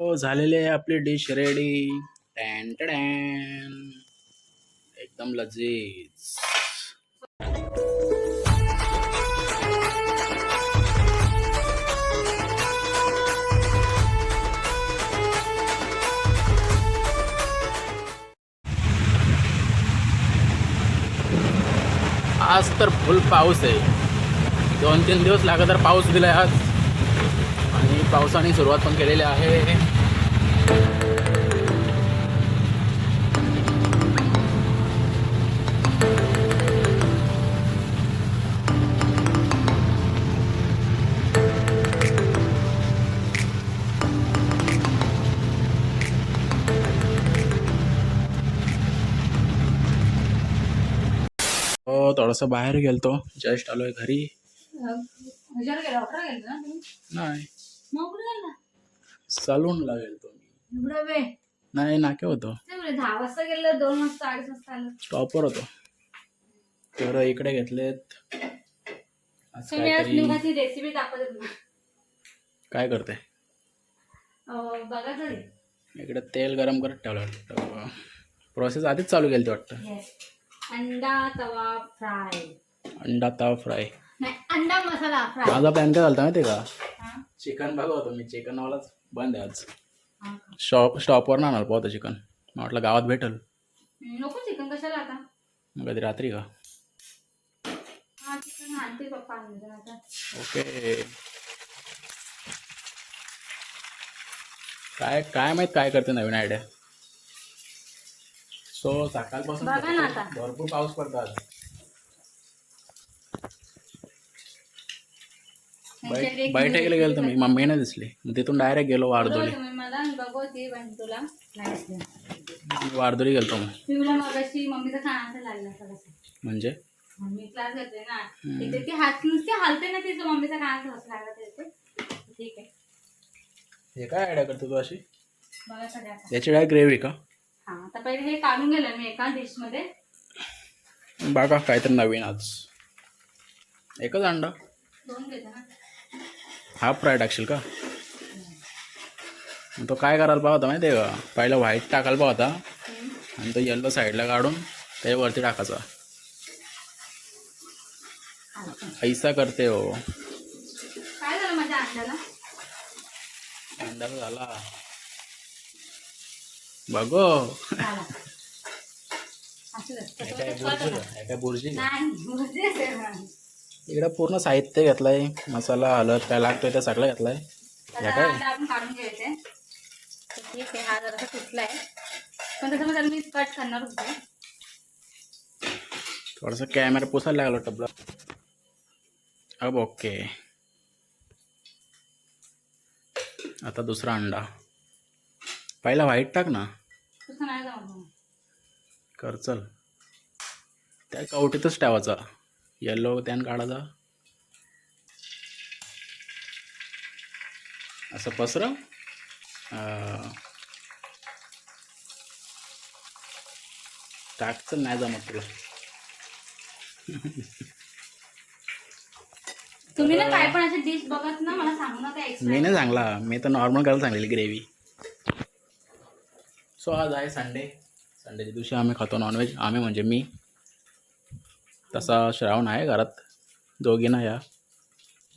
हो झालेले आहे आपली डिश रेडी टॅन टॅन. एकदम लजीज. आज तर फुल पाऊस आहे. दोन तीन दिवस लगातार पाऊस दिलाय आज. पावसाने सुरुवात पण केलेली आहे. हो थोडंसं बाहेर गेलतो. जस्ट आलोय घरी. ह्याच्यावर गेला ऑर्डर गेला ना तुम्ही नाही नाके होतो. दहा वाजता गेलं दोन वाजता अडीच वाजता आलं. स्टॉपवर होतो. तर इकडे घेतलेत. रेसिपी दाखवते काय करते? बघा तरी इकडे तेल गरम करत ठेवलं वाटतं. प्रोसेस आधीच चालू केली ती वाटतं. अंडा तवा फ्राय. अंडा ताव फ्राय. नाही अंडा मसाला फ्राय. माझा प्लॅन काय झाला माहिती आहे का चिकन बघा होतो मी चिकनवालाच बंद आहे आज. शॉप स्टॉपवर ना आणलं पाहतो चिकन. मग म्हटलं गावात भेटल. नको चिकन कशाला आता? मग कधी रात्री का? हा चिकन आणते पप्पा आणते आता. ओके. काय काय माहीत काय करते नवीन आयडिया सो सकाळपासून बघा ना आता. भरपूर पाऊस पडतो आज. बाईट बाईट गेलो गेलो तुम्ही मम्मी नाही दिसली. मग तिथून डायरेक्ट गेलो वारदोली. मला बघवते पण तुला. वारदोली गेलतो मग. पिऊला मगाशी मम्मीचा खाण्याचा लागला थोडासा म्हणजे? मी क्लास घेतोय ना. तिथे ती हात नुसती हालते ना तिचं मम्मीचा लागला ठीक आहे. हे काय आयडिया करतो तू अशी? बघा सगळ्या आता. याची डाय ग्रेव्ही का? हा आता पहिले हे काढून गेलं मी एका डिशमध्ये. बघा काहीतरी नवीन आज. एकच अंडा. दोन घेते ना. हाफ फ्राय टाकशील का? तो काय करायला पाहता माहिती आहे का? पहिला व्हाईट टाकायला पाहता. आणि तो येल्लो साईडला काढून त्याच्यावरती टाकायचा. ऐसा करते हो. अंडा झाला. बघो. काय बुर्जी काय बुर्जी इकडे पूर्ण साहित्य घेतलंय मसाला हळद काय लागतोय ते सगळं काय? अंडा आपण काढून घ्यायचे. ठीक आहे हा जरासा तुटलाय पण तसं त्याला मी कट करणार होते. थोडंसं कॅमेरा पुसायला लागलो टबला अब ओके. आता दुसरा अंडा. पहिला व्हाईट टाक ना. कर चल. त्या कवटीतच ठेवायचा. येल्लो त्यान काढायचा. असं पसर टाक चल नाही जमत तुला. तुम्ही ना काय पण असे डिश बघत ना मला सांगू एक्स्ट्रा मी नाही सांगला मी तर नॉर्मल करायला सांगलेली ग्रेव्ही सो आज आहे संडे संडेच्या दिवशी आम्ही खातो नॉनव्हेज आम्ही म्हणजे मी तसा श्रावण आहे घरात. दोघींना या.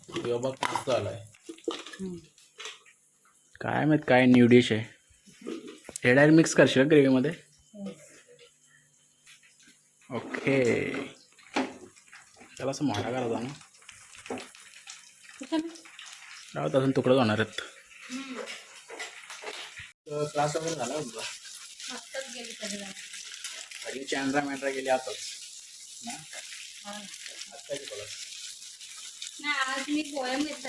बघ मस्त आला आहे काय माहीत काय न्यू डिश आहे. हे डायरेक्ट मिक्स करशील ग्रेव्हीमध्ये ओके त्याला असं मोठा करायचा ना. राहत अजून तुकडं होणार आहेत. क्लास वगैरे झाला आणि चॅनरा मॅनरा गेली आताच ना आज काय शिकवलं नाही आज मी पोयम घेत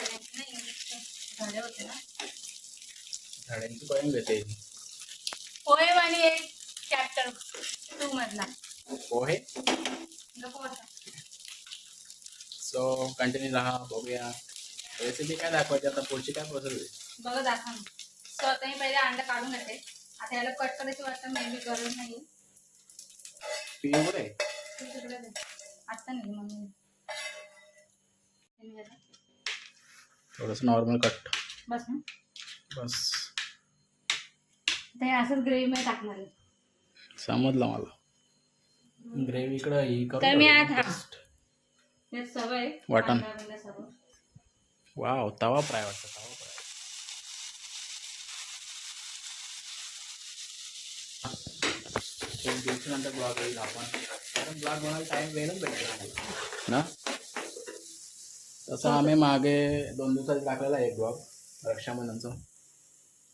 झाले होते ना. झाडांची पॉईंट घेते. पोयम आणि एक चॅप्टर टू मधला. पोहे. सो कंटिन्यू राहा बघूया. रेसिपी काय दाखवायची आता? पुढची काय प्रोसेस आहे बघा दाखवा. So आता मी पहिले अंडा काढून घेते. आता याला कट करायची वाटतं मेबी गरज नाही. पिवळे. आत्ता नाही मम्मी थोडंसं नॉर्मल कट बस ना. बस. हे असंच ग्रेव्ही मध्ये टाकणार समजलं मला. ग्रेव्ही इकडं ही करून मी. आज आहे. वाटण. वाव तवा फ्राय वाटतं तवा फ्राय एक दिवसानंतर ब्लॉग येईल आपण. कारण ब्लॉग बनवायला टाईम वेळच भेटेल आम्हाला ना? तसं आम्ही मागे दोन दिवसात टाकलेला आहे एक ब्लॉग रक्षाबंधनचा.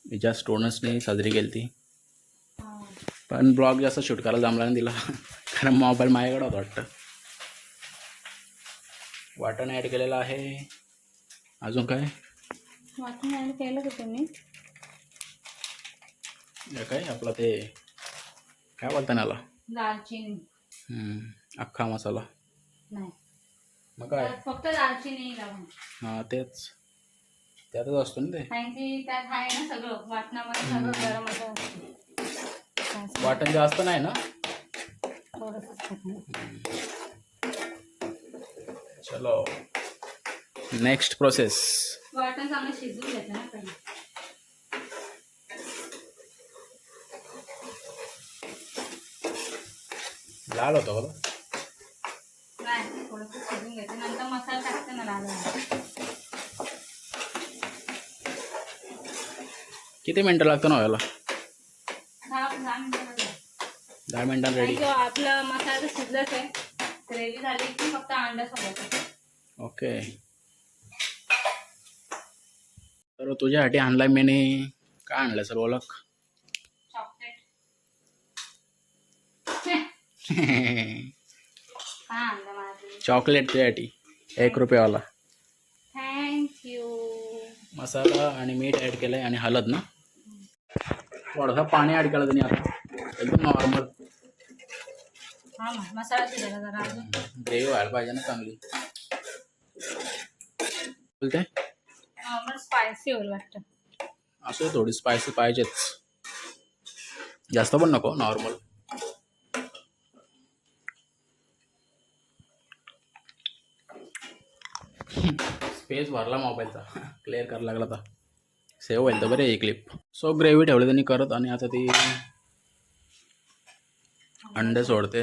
हिच्या स्टोनसने साजरी केली ती. पण ब्लॉग जास्त शूट करायला जमला नाही दिला कारण मोबाईल माझ्याकडे होता वाटतं. वाटण ॲड केलेलं आहे. अजून काय? वाटण ऍड केलं का तुम्ही? हे काय? आपलं ते काय बोलता ना दालचिनी. अख्खा मसाला. नाही. मग काय? फक्त दालचिनी लावून हां तेच. त्यातच असतो ना ते. कारण की त्यात आहे ना सगळं. वाटणामध्ये सगळं गरम मसाला वाटण जास्त नाही ना. चलो. नेक्स्ट प्रोसेस वाटण चांगलं शिजवून घ्यायचं ना पहिले. लाल होतं बघा नाही थोडंसं शिजवून घ्यायचं नंतर मसाला टाकते ना लाल लाल. किती मिनटं लागतं ना व्हायला? दहा दहा मिनिटामध्ये दहा मिनटात आणि रेडी आपला मसाला तर शिजलाच आहे ग्रेव्ही झाली की फक्त अंडा सोडायचं. ओके. तर तुझ्यासाठी आणलाय मीने काय आणलं सर ओळख चॉकलेट हा आणलं माझं चॉकलेट तुझ्यासाठी एक रुपयावाला. थँक्यू मसाला आणि मीठ ॲड केलं आहे आणि हळद ना. थोडासा पाणी ॲड केलं त्यांनी आता एकदम नॉर्मल ग्रेव्ही व्हायला पाहिजे ना चांगली. बोलते? नॉर्मल स्पायसी होईल वाटतं. असं थोडी स्पायसी पाहिजेच. जास्त पण नको नॉर्मल स्पेस भरला मोबाईलचा. क्लिअर करायला लागला आता. सेव्ह होईल तर बरे ही क्लिप सो ग्रेव्ही ठेवली त्यांनी करत आणि आता ती अंडे सोडते.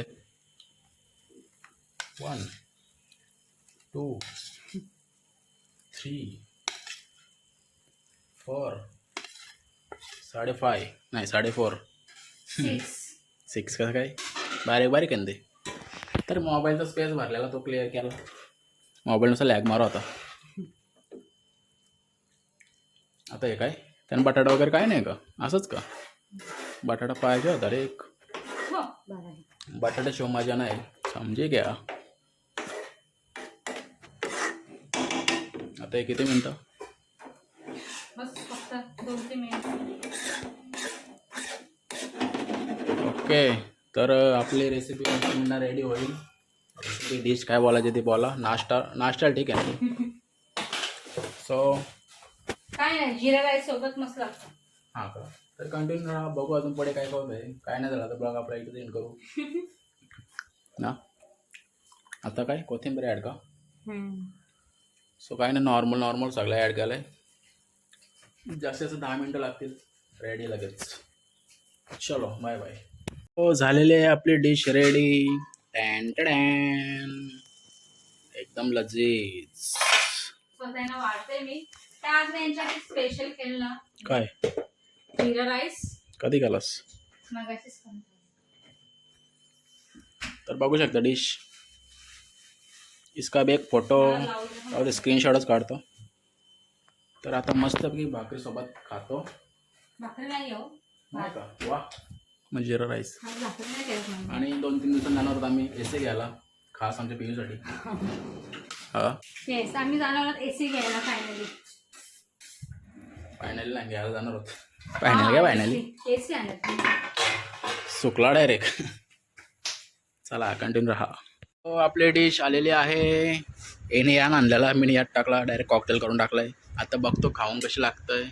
वन टू थ्री फोर साडे फाय नाही साडे फोर सिक्स कसं काय? बारीक बारीक आहे ना ते. तर मोबाईलचा स्पेस भरलेला तो क्लिअर केला. मोबाईलनुसार लॅग मारा होता आता हे काय? त्यानं बटाटा वगैरे काय नाही का? असंच का? बटाटा पाहिजे होता रे एक. हो बरं आहे बटाटा शिव मजा नाही. समजे घ्या. आता हे किती मिनटं? बस फक्त दोन तीन मिनिट. ओके. तर आपली रेसिपी पुन्हा रेडी होईल. रेसिपी डिश काय बोलायची ती बोला. नाश्ता नाश्ता ठीक आहे सो काय नाही जिरा राईस सोबत मस्त लागतं. हां का? तर कंटिन्यू राहा बघू अजून पुढे काय होत आहे काय नाही झालं तर ब्लॉग आपला इथे एंड करू. ना? आता काय? कोथिंबीर ॲड का? सो काय नाही नॉर्मल नॉर्मल सगळं ॲड केलं आहे जास्तीत जास्त दहा मिनटं लागतील. रेडी लगेच. चलो बाय बाय हो झालेली आहे आपली डिश रेडी टॅन टॅन एकदम लजीज. वाढते मी. तर आज मी यांच्यासाठी स्पेशल केलं ना काय? जिरा राईस कधी मगाशीच खाल्लं. तर बघू शकता डिश इसका एक फोटो मला लावलं. और स्क्रीनशॉटच काढतो. तर आता मस्तपैकी भाकरीसोबत खातो. भाकरी नाही हो. नाही का? वा. मग जिरा राईस आज भाकरी नाही केलं मम्मी. आणि दोन तीन दिवसांनी जाणार होतो आम्ही एसी घ्यायला. खास आमच्या पियूसाठी. हा. येस आम्ही जाणार आहोत एसी घ्यायला फायनली फायनली नाही घ्यायला जाणार होतो. फायनल काय फायनली सुकला डायरेक्ट चला कंटिन्यू राहा. तो आपली डिश आलेली आहे. एने यान आणलेला. मी यात टाकला डायरेक्ट कॉकटेल करून टाकलाय. आता बघतो खाऊन कशी लागतंय.